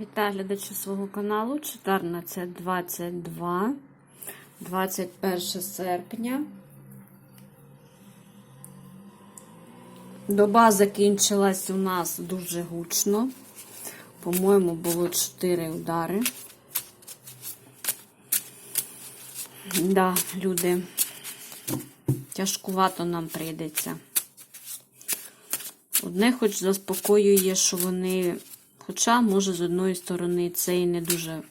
Вітаю глядачі свого каналу 14.22, 21 серпня. Доба закінчилась у нас дуже гучно. По-моєму, було 4 удари. Да, люди, тяжкувато нам прийдеться. Одне хоч заспокоює, що вони, хоча, може, з одної сторони, це і не дуже.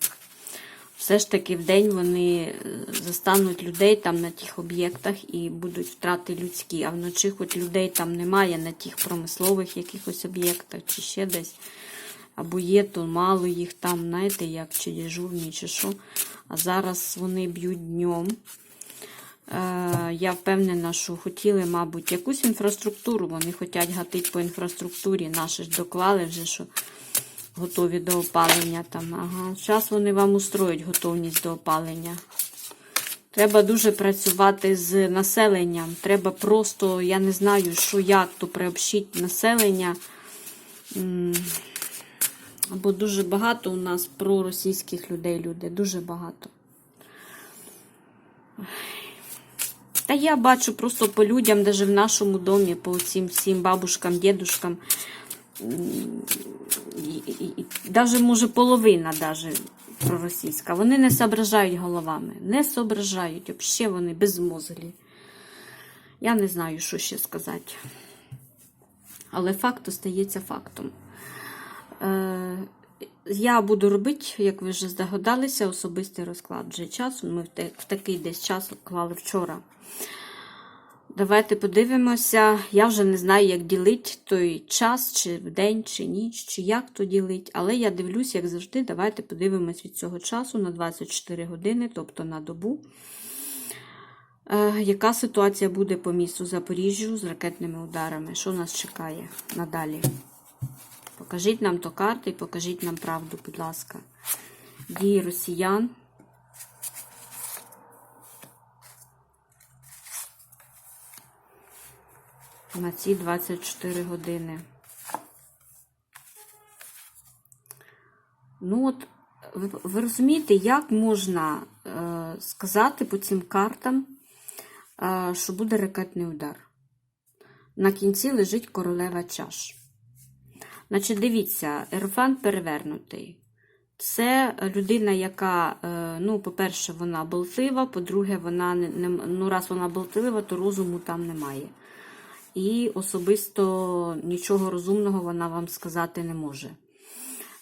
Все ж таки, в день вони е, застануть людей там на тих об'єктах і будуть втрати людські. А вночі, хоч людей там немає на тих промислових якихось об'єктах чи ще десь. Або є, то мало їх там, знаєте, як чи дежурні, чи що. А зараз вони б'ють днем. Е, Я впевнена, що хотіли, мабуть, якусь інфраструктуру. Вони хочуть гатити по інфраструктурі. Наші ж доклали вже, що готові до опалення. там. Ага. Зараз вони вам устроють готовність до опалення. Треба дуже працювати з населенням. Треба просто, я не знаю, що як то приобщити населення. М, Бо дуже багато у нас проросійських людей, люди. Дуже багато. Та я бачу просто по людям, навіть в нашому домі, по цим всім бабушкам, дідушкам. Навіть, може, половина даже проросійська. Вони не соображають головами. Не соображають. Взагалі вони безмозглі. Я не знаю, що ще сказати. Але факт остається фактом. Е, я буду робити, як ви вже здогадалися, особистий розклад вже часу. Ми в такий десь час клали вчора. Давайте подивимося. Я вже не знаю, як ділити той час, чи в день, чи ніч, чи як то ділить. Але я дивлюсь, як завжди. Давайте подивимось від цього часу на 24 години, тобто на добу. Е, яка ситуація буде по місту Запоріжжю з ракетними ударами? Що нас чекає надалі? Покажіть нам то карти покажіть нам правду, будь ласка. Дії росіян. На ці 24 години. Ну, от, ви, ви розумієте, як можна е, сказати по цим картам, е, що буде ракетний удар? На кінці лежить королева чаш. Значить, дивіться, Ерофан перевернутий. Це людина, яка, е, ну, по-перше, вона болтлива, по-друге, вона не, ну, раз вона болтлива, то розуму там немає. І особисто нічого розумного вона вам сказати не може.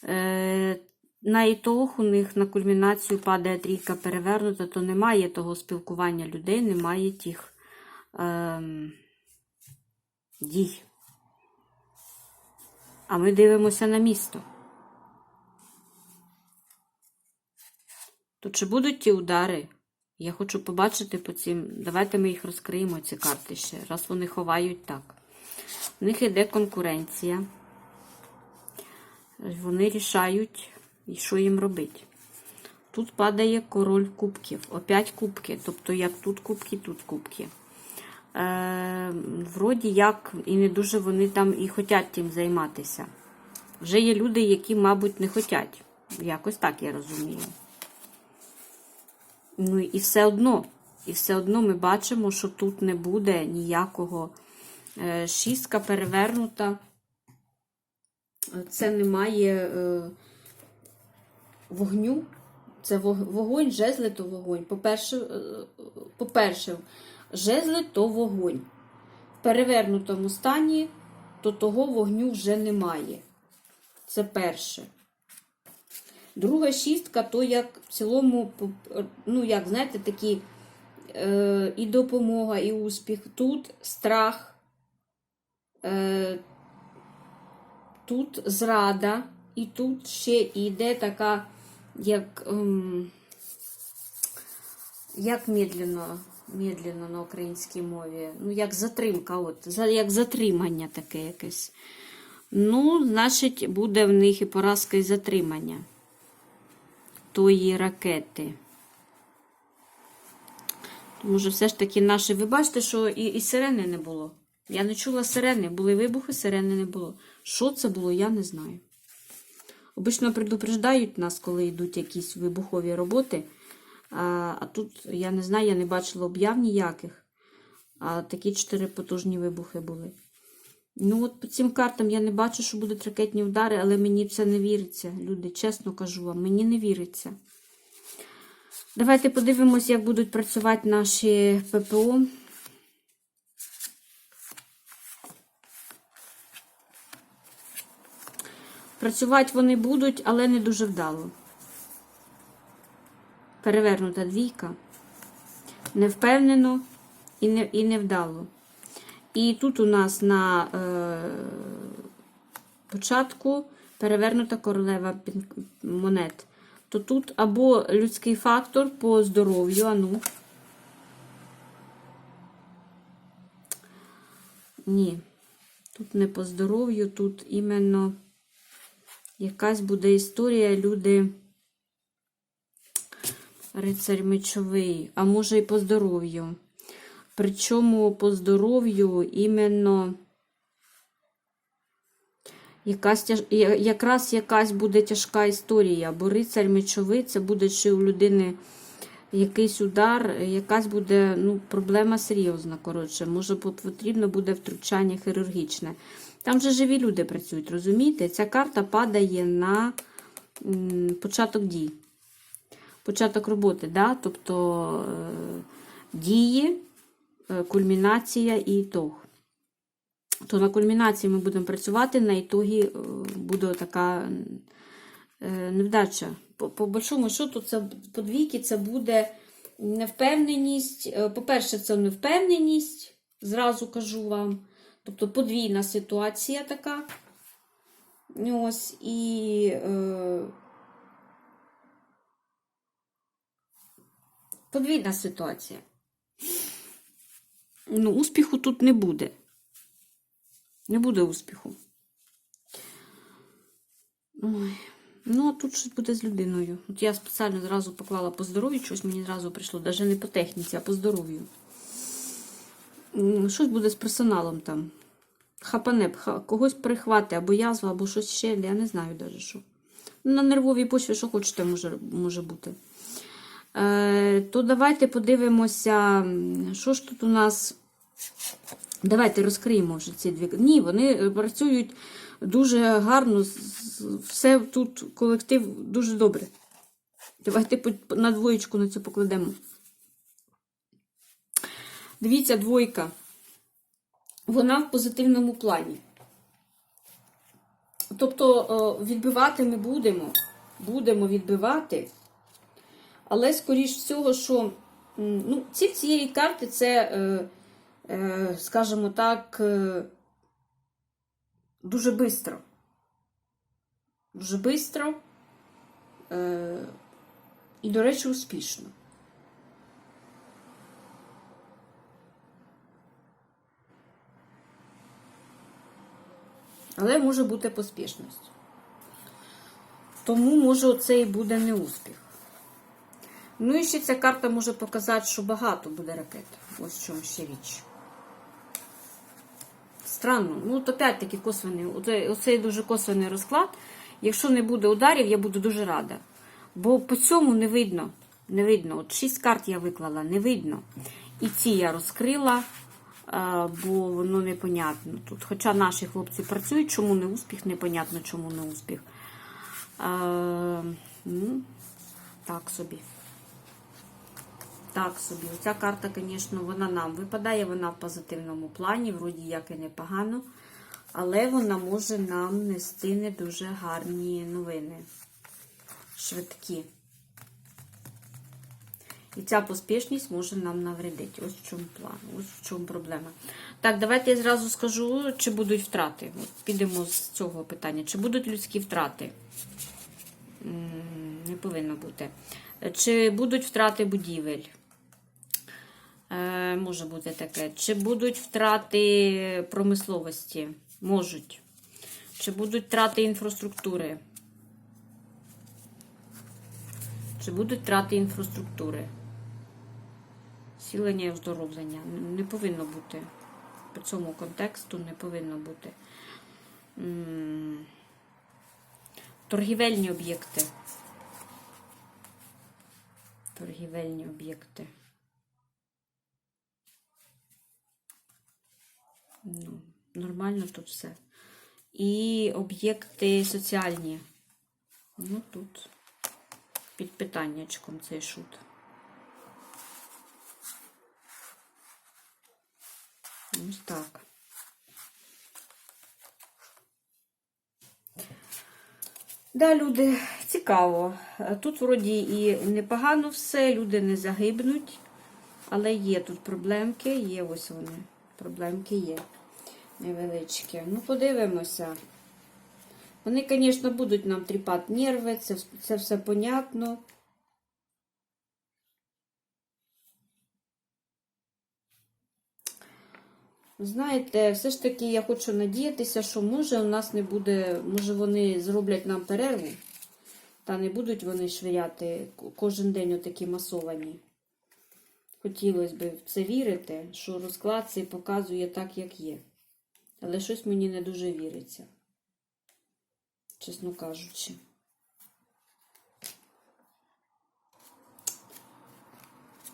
Е, на ітог у них на кульмінацію падає трійка перевернута, то немає того спілкування людей, немає тих е, дій. А ми дивимося на місто. То чи будуть ті удари? Я хочу побачити по цим. Давайте ми їх розкриємо, ці карти ще, раз вони ховають так. В них йде конкуренція. Вони рішають, що їм робити. Тут падає король кубків. Опять кубки. Тобто, як тут кубки, тут кубки. Е, Вроді як, і не дуже вони там і хочуть тим займатися. Вже є люди, які, мабуть, не хочуть. Якось так я розумію. Ну і все одно, і все одно ми бачимо, що тут не буде ніякого е, шістка перевернута. Це немає е, вогню. Це вогонь, жезли то вогонь. По-перше, е, по-перше, жезли то вогонь. В перевернутому стані, то того вогню вже немає. Це перше. Друга шістка, то як в цілому, ну, як, знаєте, такі е, і допомога, і успіх. Тут страх, е, тут зрада, і тут ще йде така, як, ем, як медленно, медленно на українській мові. Ну, як затримка, от, як затримання таке якесь. Ну, значить, буде в них і поразка, і затримання тої ракети. Тому все ж таки наші. Ви бачите, що і, і сирени не було. Я не чула сирени, були вибухи, сирени не було. Що це було, я не знаю. Обично предупреждають нас, коли йдуть якісь вибухові роботи. А, а тут, я не знаю, я не бачила об'яв ніяких. А такі чотири потужні вибухи були. Ну, от по цим картам я не бачу, що будуть ракетні удари, але мені це не віриться. Люди, чесно кажу вам, мені не віриться. Давайте подивимось, як будуть працювати наші ППО. Працювати вони будуть, але не дуже вдало. Перевернута двійка. Невпевнено і, не, і невдало. І тут у нас на е, початку перевернута королева монет. То тут або людський фактор по здоров'ю, а ну. Ні, тут не по здоров'ю, тут іменно якась буде історія, люди. Рицарь мечовий, а може і по здоров'ю. Причому по здоров'ю іменно якась, тяж- якраз якась буде тяжка історія, бо рицарь мечовий це буде чи у людини якийсь удар, якась буде ну, проблема серйозна. Коротше, може потрібно буде втручання хірургічне. Там же живі люди працюють, розумієте? Ця карта падає на початок дій. Початок роботи, да? тобто е, дії, кульмінація і ітог. То на кульмінації ми будемо працювати, на ітогі е, буде така е, невдача. По, большому счету, це по двійки це буде невпевненість. Е, По-перше, це невпевненість, зразу кажу вам. Тобто подвійна ситуація така. Ось, і е, подвійна ситуація. Ну, успіху тут не буде. Не буде успіху. Ой. Ну, а тут щось буде з людиною. От я спеціально зразу поклала по здоров'ю, щось мені зразу прийшло, навіть не по техніці, а по здоров'ю. Щось буде з персоналом там. Хапане, ха- когось прихвати, або язва, або щось ще, я не знаю навіть що. На нервовій почві, що хочете, може, може бути. Е, то давайте подивимося, що ж тут у нас. Давайте розкриємо вже ці дві. Ні, вони е, працюють дуже гарно. Все тут колектив дуже добре. Давайте на двоєчку на цю покладемо. Дивіться, двойка. Вона в позитивному плані. Тобто е, відбивати ми будемо. Будемо відбивати. Але, скоріш всього, що ну, ціль цієї карти це, е, скажімо так, е, дуже швидко. Дуже швидко. Е, і, до речі, успішно. Але може бути поспішність. Тому, може, оце і буде неуспіх. Ну і ще ця карта може показати, що багато буде ракет. Ось в чому ще річ. Странно. Ну, от опять-таки косвений. Оце- Оцей дуже косвений розклад. Якщо не буде ударів, я буду дуже рада. Бо по цьому не видно. Не видно. От шість карт я виклала, не видно. І ці я розкрила, бо воно непонятно. Тут, хоча наші хлопці працюють, чому не успіх, непонятно, чому не успіх. А, ну, так собі. Так собі. Оця карта, звісно, вона нам випадає, вона в позитивному плані, вроді як і непогано. Але вона може нам нести не дуже гарні новини. Швидкі. І ця поспішність може нам навредити. Ось в чому план, ось в чому проблема. Так, давайте я зразу скажу, чи будуть втрати. От підемо з цього питання. Чи будуть людські втрати? Не повинно бути. Чи будуть втрати будівель? Е, може бути таке. Чи будуть втрати промисловості? Можуть. Чи будуть втрати інфраструктури? Чи будуть втрати інфраструктури? Сілення і оздоровлення. Не повинно бути. По цьому контексту не повинно бути. Торгівельні об'єкти. Торгівельні об'єкти. Ну, нормально тут все. І об'єкти соціальні. Ну, тут під питаннячком цей шут. Ось так. Да, люди, цікаво. Тут вроді і непогано все, люди не загибнуть, але є тут проблемки, є ось вони. Проблемки є невеличкі. Ну, подивимося. Вони, звісно, будуть нам тріпати нерви, це, це все понятно. Знаєте, все ж таки я хочу надіятися, що може у нас не буде, може вони зроблять нам перерву, та не будуть вони швиряти кожен день отакі масовані. Хотілося б в це вірити, що розклад цей показує так, як є. Але щось мені не дуже віриться, чесно кажучи.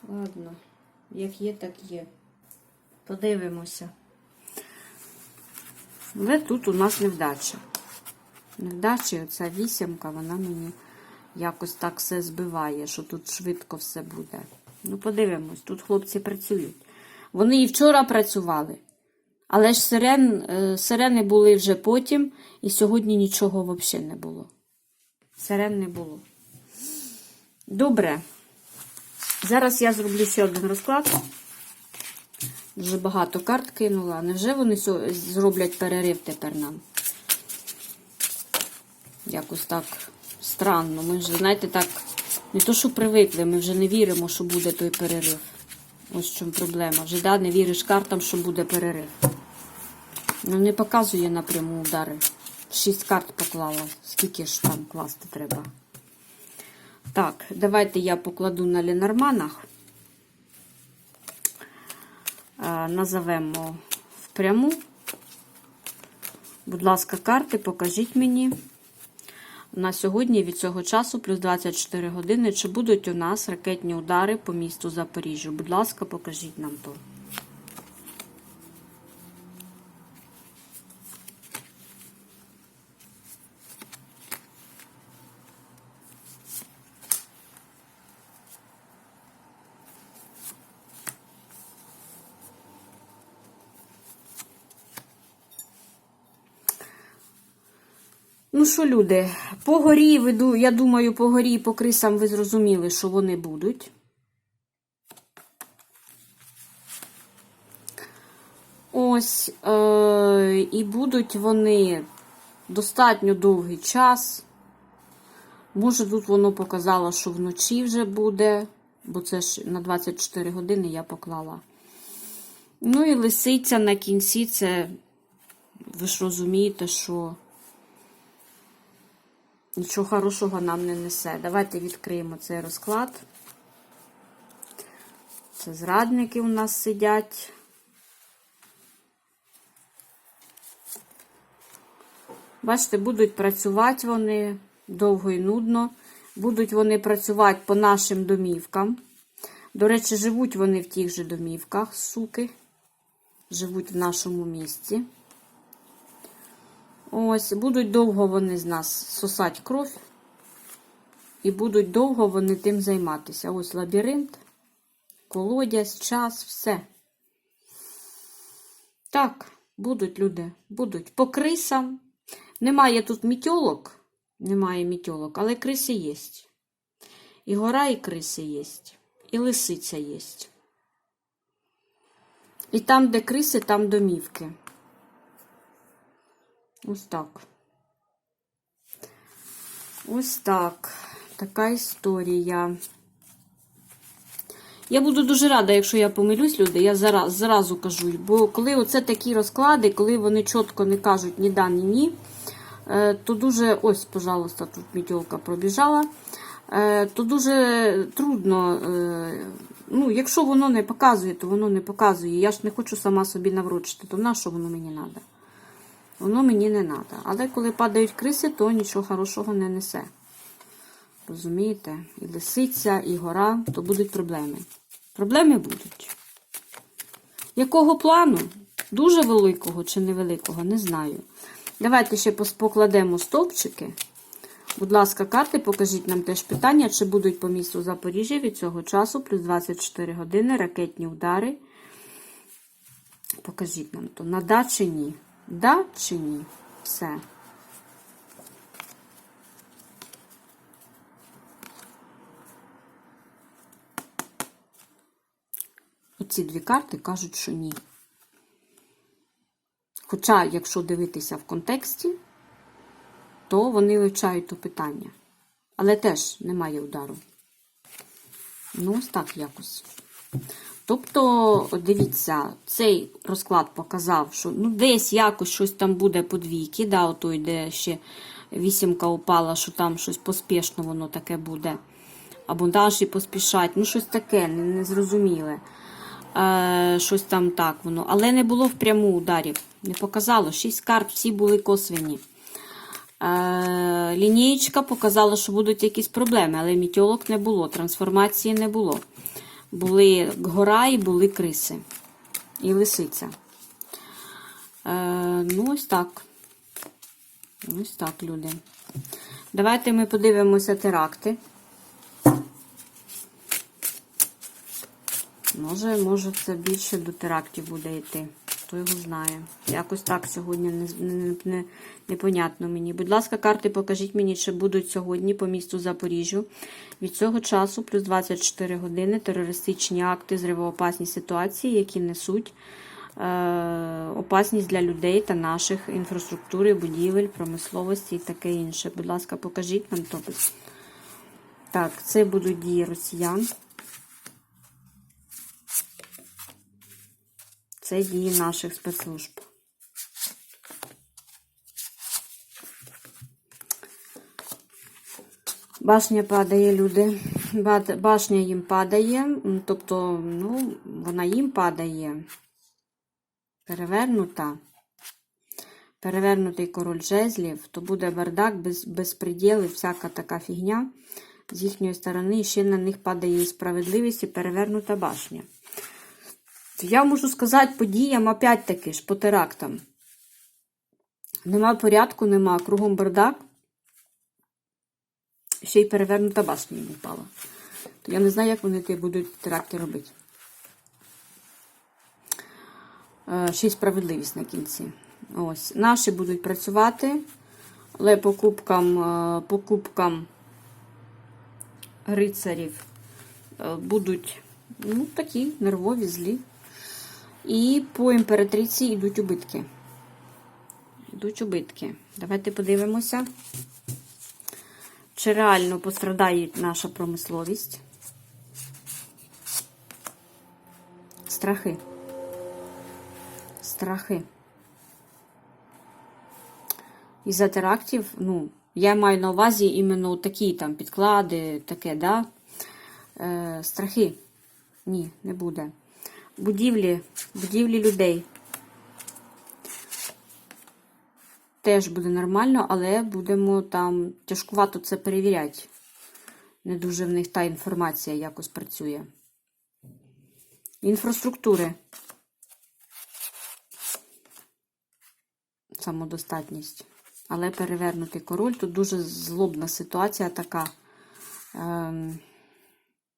Ладно, як є, так є. Подивимося. Але тут у нас невдача. Невдача, оця вісімка, вона мені якось так все збиває, що тут швидко все буде. Ну, подивимось, тут хлопці працюють. Вони і вчора працювали, але ж сирен, е, сирени були вже потім, і сьогодні нічого взагалі не було. Сирен не було. Добре. Зараз я зроблю ще один розклад. Дуже багато карт кинула. Невже вони зроблять перерив тепер нам? Якось так странно. Ми вже, знаєте, так, не то, що привикли, ми вже не віримо, що буде той перерив. Ось в чому проблема. Вже да, не віриш картам, що буде перерив. Ну, не показує напряму удари. Шість карт поклала. Скільки ж там класти треба? Так, давайте я покладу на Ленорманах. Е, назовемо впряму. Будь ласка, карти, покажіть мені. На сьогодні від цього часу плюс 24 години. Чи будуть у нас ракетні удари по місту Запоріжжя? Будь ласка, покажіть нам то. Ну що, люди, по горі, я думаю, по горі і по крисам ви зрозуміли, що вони будуть. Ось, е- і будуть вони достатньо довгий час. Може, тут воно показало, що вночі вже буде, бо це ж на 24 години я поклала. Ну і лисиця на кінці, це ви ж розумієте, що нічого хорошого нам не несе. Давайте відкриємо цей розклад. Це зрадники у нас сидять. Бачите, будуть працювати вони довго і нудно. Будуть вони працювати по нашим домівкам. До речі, живуть вони в тих же домівках, суки. Живуть в нашому місті. Ось, будуть довго вони з нас сосати кров. І будуть довго вони тим займатися. Ось лабіринт, колодязь, час, все. Так, будуть люди, будуть. По крисам. Немає тут мітьолок. Немає мітьолок, але криси є. І гора, і криси є. І лисиця є. І там, де криси, там домівки. Ось так. Ось так. Така історія. Я буду дуже рада, якщо я помилюсь, люди, я зараз, зразу кажу. Бо коли оце такі розклади, коли вони чітко не кажуть ні да, ні ні, е, то дуже, ось, пожалуйста, тут мітьолка пробіжала, е, то дуже трудно. е, Ну, якщо воно не показує, то воно не показує. Я ж не хочу сама собі наврочити, то на що воно мені треба? Воно мені не треба. Але коли падають криси, то нічого хорошого не несе. Розумієте? І лисиця, і гора, то будуть проблеми. Проблеми будуть. Якого плану? Дуже великого чи невеликого, не знаю. Давайте ще покладемо стовпчики. Будь ласка, карти, покажіть нам теж питання, чи будуть по місту Запоріжжя від цього часу, плюс 24 години, ракетні удари. Покажіть нам то. На да чи ні? Да чи ні? Все. Оці дві карти кажуть, що ні. Хоча, якщо дивитися в контексті, то вони вивчають то питання. Але теж немає удару. Ну, ось так якось. Тобто, дивіться, цей розклад показав, що ну, десь якось щось там буде по двійки, да, ото йде ще вісімка упала, що там щось поспішно воно таке буде. Або наші поспішать, ну щось таке, не- незрозуміле. Е, щось там так воно. Але не було впряму ударів. Не показало. Шість карт, всі були косвені. Е, лінієчка показала, що будуть якісь проблеми, але мітьолок не було, трансформації не було. Були гора і були криси. І лисиця. Е, ну, ось так. Ось так, люди. Давайте ми подивимося теракти. Може, може, це більше до терактів буде йти. Хто його знає. Якось так сьогодні не, не, не, непонятно мені. Будь ласка, карти покажіть мені, чи будуть сьогодні по місту Запоріжжю. Від цього часу, плюс 24 години, терористичні акти, зривоопасні ситуації, які несуть е, опасність для людей та наших інфраструктури, будівель, промисловості і таке інше. Будь ласка, покажіть нам то. Так, це будуть дії росіян. Це дії наших спецслужб. Башня падає, люди. Башня їм падає, тобто, ну, вона їм падає. Перевернута. Перевернутий король жезлів, то буде бардак, без, безпреділ і всяка така фігня з їхньої сторони. Ще на них падає і справедливість і перевернута башня. Я можу сказати по діям, опять таки ж, по терактам. Нема порядку, нема, кругом бардак. Ще й перевернута башня їм впала. То я не знаю, як вони ті будуть теракти робити. Е, Ще й справедливість на кінці. Ось. Наші будуть працювати, але покупкам, е, покупкам рицарів е, будуть ну, такі нервові, злі. І по імператриці йдуть убитки. Йдуть убитки. Давайте подивимося, чи реально пострадає наша промисловість. Страхи. Страхи. Із-за терактів, ну, я маю на увазі іменно такі там підклади, таке, да? Е, страхи. Ні, не буде. Будівлі, будівлі людей. Теж буде нормально, але будемо там тяжкувато це перевіряти. Не дуже в них та інформація якось працює. Інфраструктури. Самодостатність. Але перевернутий король. Тут дуже злобна ситуація така. Ем,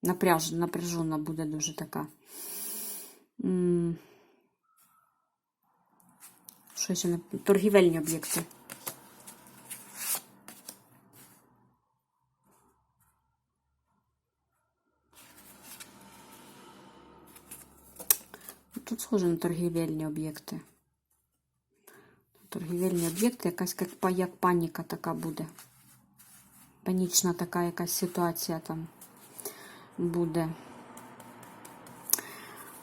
напряж, напряжена буде дуже така. Що ще не торгівельні об'єкти. Тут схоже на торгівельні об'єкти. Торгівельні об'єкти, якась як, як паніка така буде. Панічна така якась ситуація там буде.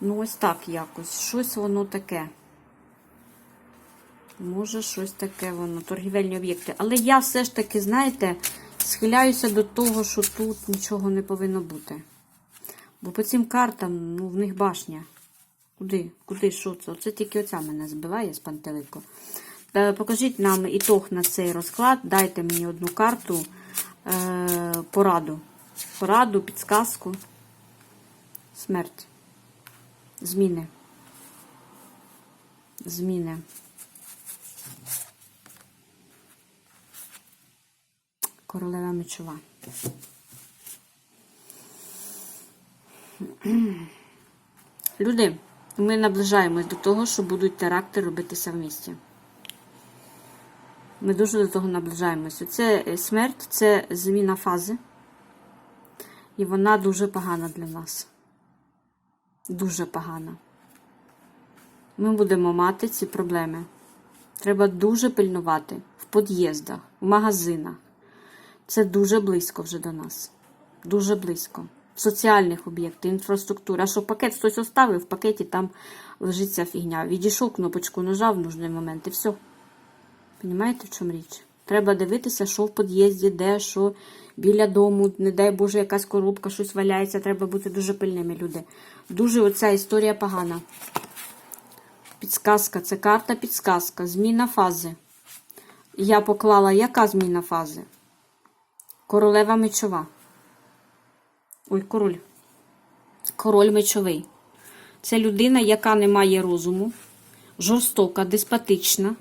Ну, ось так якось. Щось воно таке. Може, щось таке воно, торгівельні об'єкти. Але я все ж таки, знаєте, схиляюся до того, що тут нічого не повинно бути. Бо по цим картам, ну, в них башня. Куди? Куди? Що це? Оце тільки оця мене збиває з пантелику. Покажіть нам ітог на цей розклад. Дайте мені одну карту, е, пораду. Пораду, підсказку. Смерть. Зміни. Зміни. Королева мечова. Люди, ми наближаємось до того, що будуть теракти робитися в місті. Ми дуже до того наближаємося. Це е, смерть, це зміна фази. І вона дуже погана для нас. Дуже погана. Ми будемо мати ці проблеми. Треба дуже пильнувати в під'їздах, в магазинах. Це дуже близько вже до нас. Дуже близько. Соціальних об'єктів, інфраструктура. Що пакет хтось оставив, в пакеті там лежить ця фігня. Відійшов кнопочку, нажав в нужний момент і все. Понімаєте, в чому річ? Треба дивитися, що в під'їзді, де, що біля дому, не дай Боже, якась коробка, щось валяється. Треба бути дуже пильними, люди. Дуже оця історія погана. Підсказка, це карта підсказка. Зміна фази. Я поклала, яка зміна фази? Королева мечова. Ой, король. Король мечовий. Це людина, яка не має розуму, жорстока, деспотична,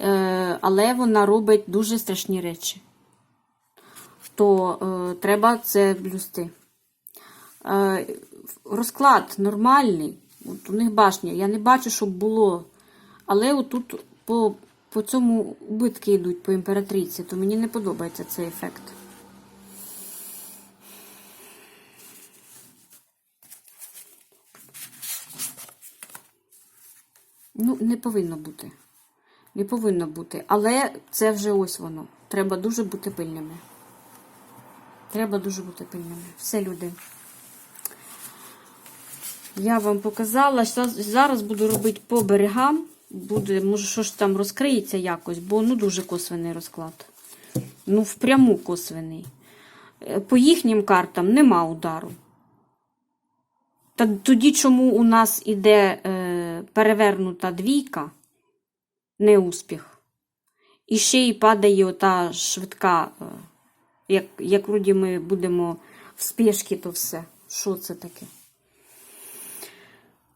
е, але вона робить дуже страшні речі. То е, треба це блюсти. Розклад нормальний. От у них башня. Я не бачу, щоб було. Але отут по, по цьому убитки йдуть по імператриці, то мені не подобається цей ефект. Ну, не повинно бути. Не повинно бути. Але це вже ось воно. Треба дуже бути пильними. Треба дуже бути пильними. Все, люди. Я вам показала. Щас- Зараз буду робити по берегам. Буде, може, що ж там розкриється якось, бо ну дуже косвений розклад. Ну, впряму косвений. Е, По їхнім картам нема удару. Та тоді, чому у нас іде е, перевернута двійка, неуспіх, і ще й падає ота швидка, е, як, як вроді ми будемо в спешці, то все. Що це таке?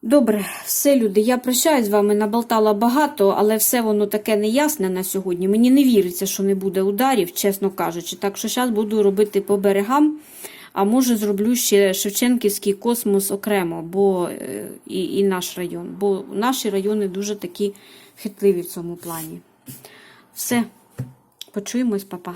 Добре, все, люди. Я прощаюсь з вами, наболтала багато, але все воно таке неясне на сьогодні. Мені не віриться, що не буде ударів, чесно кажучи. Так що зараз буду робити по берегам, а може зроблю ще Шевченківський космос окремо, бо е, і, і наш район. Бо наші райони дуже такі хитливі в цьому плані. Все, почуємось, папа.